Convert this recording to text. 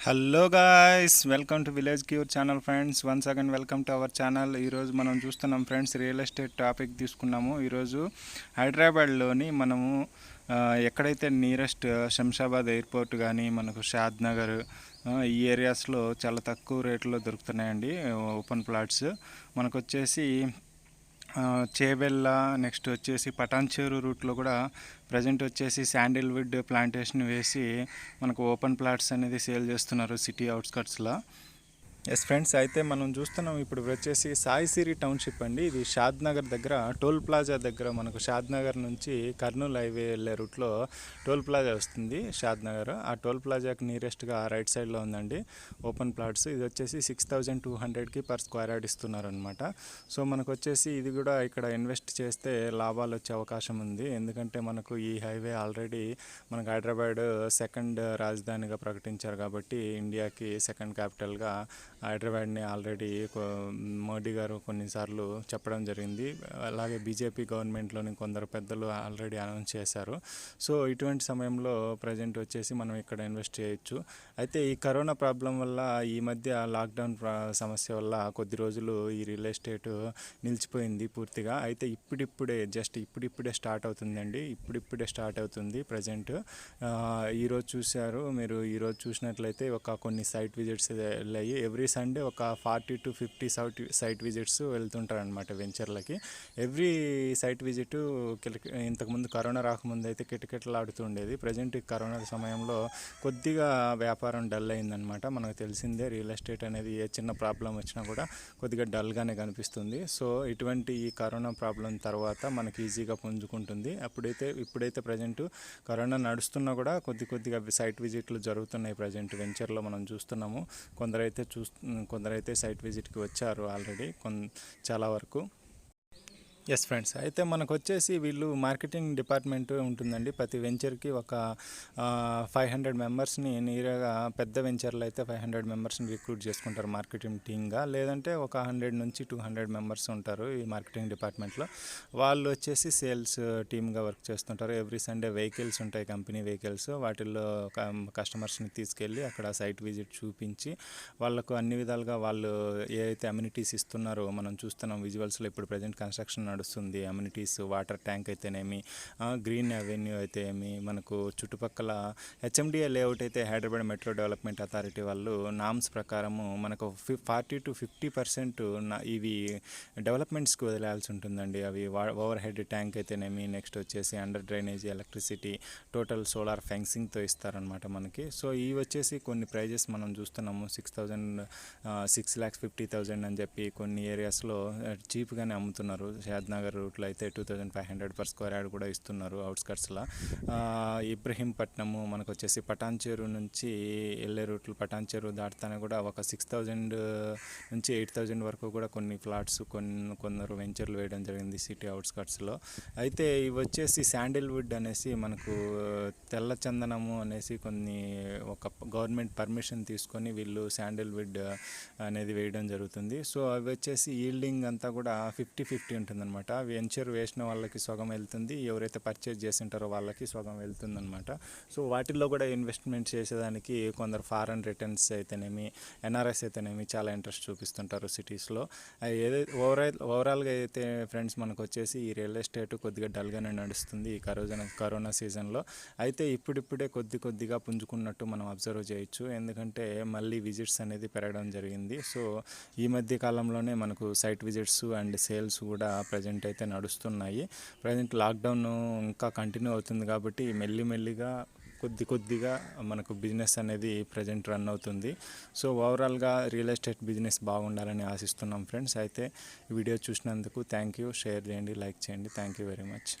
Hello guys welcome to village cure channel friends once again welcome to our channel ఈరోజు మనం చూస్తున్నాం friends real estate topic తీసుకున్నాము. ఈరోజు హైదరాబాద్లోని మనము ఎక్కడైతే నియరెస్ట్ శంషాబాద్ ఎయిర్పోర్ట్ కానీ మనకు షాద్ నగర్ ఈ ఏరియాస్లో చాలా తక్కువ రేట్లో దొరుకుతున్నాయండి ఓపెన్ ప్లాట్స్ మనకు వచ్చేసి చేబెల్ల నెక్స్ట్ వచ్చేసి పటాన్చేరు రూట్లో కూడా ప్రజెంట్ వచ్చేసి శాండిల్వుడ్ ప్లాంటేషన్ వేసి మనకు ఓపెన్ ప్లాట్స్ అనేది సేల్ చేస్తున్నారు సిటీ అవుట్స్కట్స్లో. ఎస్ ఫ్రెండ్స్ అయితే మనం చూస్తున్నాం ఇప్పుడు వచ్చేసి సాయిసిరి టౌన్షిప్ అండి. ఇది షాద్ నగర్ దగ్గర టోల్ ప్లాజా దగ్గర మనకు షాద్ నగర్ నుంచి కర్నూలు హైవే వెళ్ళే రూట్లో టోల్ ప్లాజా వస్తుంది షాద్ నగర్. ఆ టోల్ ప్లాజాకి నియరెస్ట్గా రైట్ సైడ్లో ఉందండి. Open plots. ఇది వచ్చేసి సిక్స్ థౌజండ్ టూ హండ్రెడ్కి పర్ స్క్వేర్ యార్డ్ ఇస్తున్నారు అనమాట సో మనకు వచ్చేసి ఇది కూడా ఇక్కడ ఇన్వెస్ట్ చేస్తే లాభాలు వచ్చే అవకాశం ఉంది. ఎందుకంటే మనకు ఈ హైవే ఆల్రెడీ మనకు హైదరాబాద్ సెకండ్ రాజధానిగా ప్రకటించారు కాబట్టి ఇండియాకి సెకండ్ క్యాపిటల్గా హైదరాబాద్ని ఆల్రెడీ మోడీ గారు కొన్నిసార్లు చెప్పడం జరిగింది. అలాగే బీజేపీ గవర్నమెంట్లోని కొందరు పెద్దలు ఆల్రెడీ అనౌన్స్ చేశారు. సో ఇటువంటి సమయంలో ప్రజెంట్ వచ్చేసి మనం ఇక్కడ ఇన్వెస్ట్ చేయొచ్చు. అయితే ఈ కరోనా ప్రాబ్లం వల్ల ఈ మధ్య లాక్డౌన్ సమస్య వల్ల కొద్ది రోజులు ఈ రియల్ ఎస్టేట్ నిలిచిపోయింది పూర్తిగా. అయితే ఇప్పుడిప్పుడే జస్ట్ ఇప్పుడిప్పుడే స్టార్ట్ అవుతుందండి. ఇప్పుడిప్పుడే స్టార్ట్ అవుతుంది ప్రజెంట్. ఈరోజు చూశారు. మీరు ఈరోజు చూసినట్లయితే ఒక కొన్ని సైట్ విజిట్స్ వెళ్ళాయి. ఎవ్రీ సండే ఒక forty to fifty site site visits వెళ్తుంటారు అనమాట వెంచర్లకి ఎవ్రీ సైట్ విజిట్ ఇంతకుముందు కరోనా రాకముందు అయితే కిటకిటలాడుతుండేది. ప్రజెంట్ ఈ కరోనా సమయంలో కొద్దిగా వ్యాపారం డల్ అయిందనమాట మనకు తెలిసిందే రియల్ ఎస్టేట్ అనేది ఏ చిన్న ప్రాబ్లం వచ్చినా కూడా కొద్దిగా డల్గానే కనిపిస్తుంది. సో ఇటువంటి ఈ కరోనా ప్రాబ్లం తర్వాత మనకి ఈజీగా పుంజుకుంటుంది. అప్పుడైతే ఇప్పుడైతే ప్రజెంట్ కరోనా నడుస్తున్నా కూడా కొద్ది కొద్దిగా సైట్ విజిట్లు జరుగుతున్నాయి ప్రజెంట్ వెంచర్లో మనం చూస్తున్నాము. కొందరైతే చూస్తు కొందరైతే సైట్ విజిట్కి వచ్చారు ఆల్రెడీ కొన్ చాలా వరకు. ఎస్ ఫ్రెండ్స్ అయితే మనకు వచ్చేసి వీళ్ళు మార్కెటింగ్ డిపార్ట్మెంట్ ఉంటుందండి. ప్రతి వెంచర్కి ఒక ఫైవ్ హండ్రెడ్ మెంబర్స్ని నీరుగా పెద్ద వెంచర్లు అయితే ఫైవ్ హండ్రెడ్ మెంబర్స్ని రిక్రూట్ చేసుకుంటారు మార్కెటింగ్ టీమ్గా. లేదంటే ఒక హండ్రెడ్ నుంచి టూ హండ్రెడ్ మెంబర్స్ ఉంటారు ఈ మార్కెటింగ్ డిపార్ట్మెంట్లో. వాళ్ళు వచ్చేసి సేల్స్ టీమ్గా వర్క్ చేస్తుంటారు. ఎవ్రీ సండే వెహికల్స్ ఉంటాయి కంపెనీ వెహికల్స్. వాటిల్లో కస్టమర్స్ని తీసుకెళ్ళి అక్కడ సైట్ విజిట్ చూపించి వాళ్ళకు అన్ని విధాలుగా వాళ్ళు ఏ అయితే అమ్యూనిటీస్ ఇస్తున్నారో మనం చూస్తున్నాం విజువల్స్లో ఇప్పుడు ప్రజెంట్ కన్స్ట్రక్షన్ నడుస్తుంది. అమ్యూనిటీస్ వాటర్ ట్యాంక్ అయితేనేమి గ్రీన్ అవెన్యూ అయితే ఏమి మనకు చుట్టుపక్కల హెచ్ఎండిఏ లేఅవుట్ అయితే హైదరాబాద్ మెట్రో డెవలప్మెంట్ అథారిటీ వాళ్ళు నామ్స్ ప్రకారము మనకు ఫార్టీ టు ఫిఫ్టీ పర్సెంట్ ఇవి డెవలప్మెంట్స్కి వదిలేయాల్సి ఉంటుందండి. అవి ఓవర్ హెడ్ ట్యాంక్ అయితేనేమి నెక్స్ట్ వచ్చేసి under drainage electricity total solar ఫెన్సింగ్తో ఇస్తారనమాట మనకి. సో ఇవి వచ్చేసి కొన్ని ప్రైజెస్ మనం చూస్తున్నాము. Six thousand six lakhs fifty thousand అని చెప్పి కొన్ని ఏరియాస్లో చీప్గానే అమ్ముతున్నారు. నగర్ రూట్లో అయితే two thousand five hundred per square yard కూడా ఇస్తున్నారు అవుట్స్కట్స్లో. ఇబ్రహీంపట్నము మనకు వచ్చేసి పటాన్చేరు నుంచి వెళ్ళే రూట్లు పటాన్చేరు దాటుతానే కూడా ఒక సిక్స్ థౌజండ్ నుంచి ఎయిట్ థౌజండ్ వరకు కూడా కొన్ని ఫ్లాట్స్ కొన్ని కొందరు వెంచర్లు వేయడం జరిగింది సిటీ అవుట్స్కట్స్లో. అయితే ఇవి వచ్చేసి శాండిల్వుడ్ అనేసి మనకు తెల్ల చందనము అనేసి కొన్ని ఒక గవర్నమెంట్ పర్మిషన్ తీసుకొని వీళ్ళు శాండిల్వుడ్ అనేది వేయడం జరుగుతుంది. సో అవి వచ్చేసి ఈల్డింగ్ అంతా కూడా ఫిఫ్టీ ఫిఫ్టీ ఉంటుంది అనమాట. వెంచర్ వేసిన వాళ్ళకి సగం వెళ్తుంది ఎవరైతే పర్చేజ్ చేసి ఉంటారో వాళ్ళకి సగం వెళ్తుందన్నమాట సో వాటిల్లో కూడా ఇన్వెస్ట్మెంట్ చేసేదానికి కొందరు ఫారెన్ రిటర్న్స్ అయితేనేమి ఎన్ఆర్ఎస్ అయితేనేమి చాలా ఇంట్రెస్ట్ చూపిస్తుంటారు సిటీస్లో ఏదైతే ఓవరాల్ ఓవరాల్గా అయితే ఫ్రెండ్స్ మనకు వచ్చేసి ఈ రియల్ ఎస్టేట్ కొద్దిగా డల్గానే నడుస్తుంది ఈ కరోనా కరోనా సీజన్లో అయితే ఇప్పుడిప్పుడే కొద్ది కొద్దిగా పుంజుకున్నట్టు మనం అబ్జర్వ్ చేయొచ్చు. ఎందుకంటే మళ్ళీ విజిట్స్ అనేది పెరగడం జరిగింది. సో ఈ మధ్య కాలంలోనే మనకు సైట్ విజిట్స్ అండ్ సేల్స్ కూడా ప్రజెంట్ అయితే నడుస్తున్నాయి. ప్రజెంట్ లాక్డౌన్ ఇంకా కంటిన్యూ అవుతుంది కాబట్టి మెల్లి మెల్లిగా కొద్ది కొద్దిగా మనకు బిజినెస్ అనేది ప్రజెంట్ రన్ అవుతుంది. సో ఓవరాల్గా రియల్ ఎస్టేట్ బిజినెస్ బాగుండాలని ఆశిస్తున్నాం ఫ్రెండ్స్. అయితే వీడియో చూసినందుకు థ్యాంక్ యూ. షేర్ చేయండి లైక్ చేయండి. Thank you very much.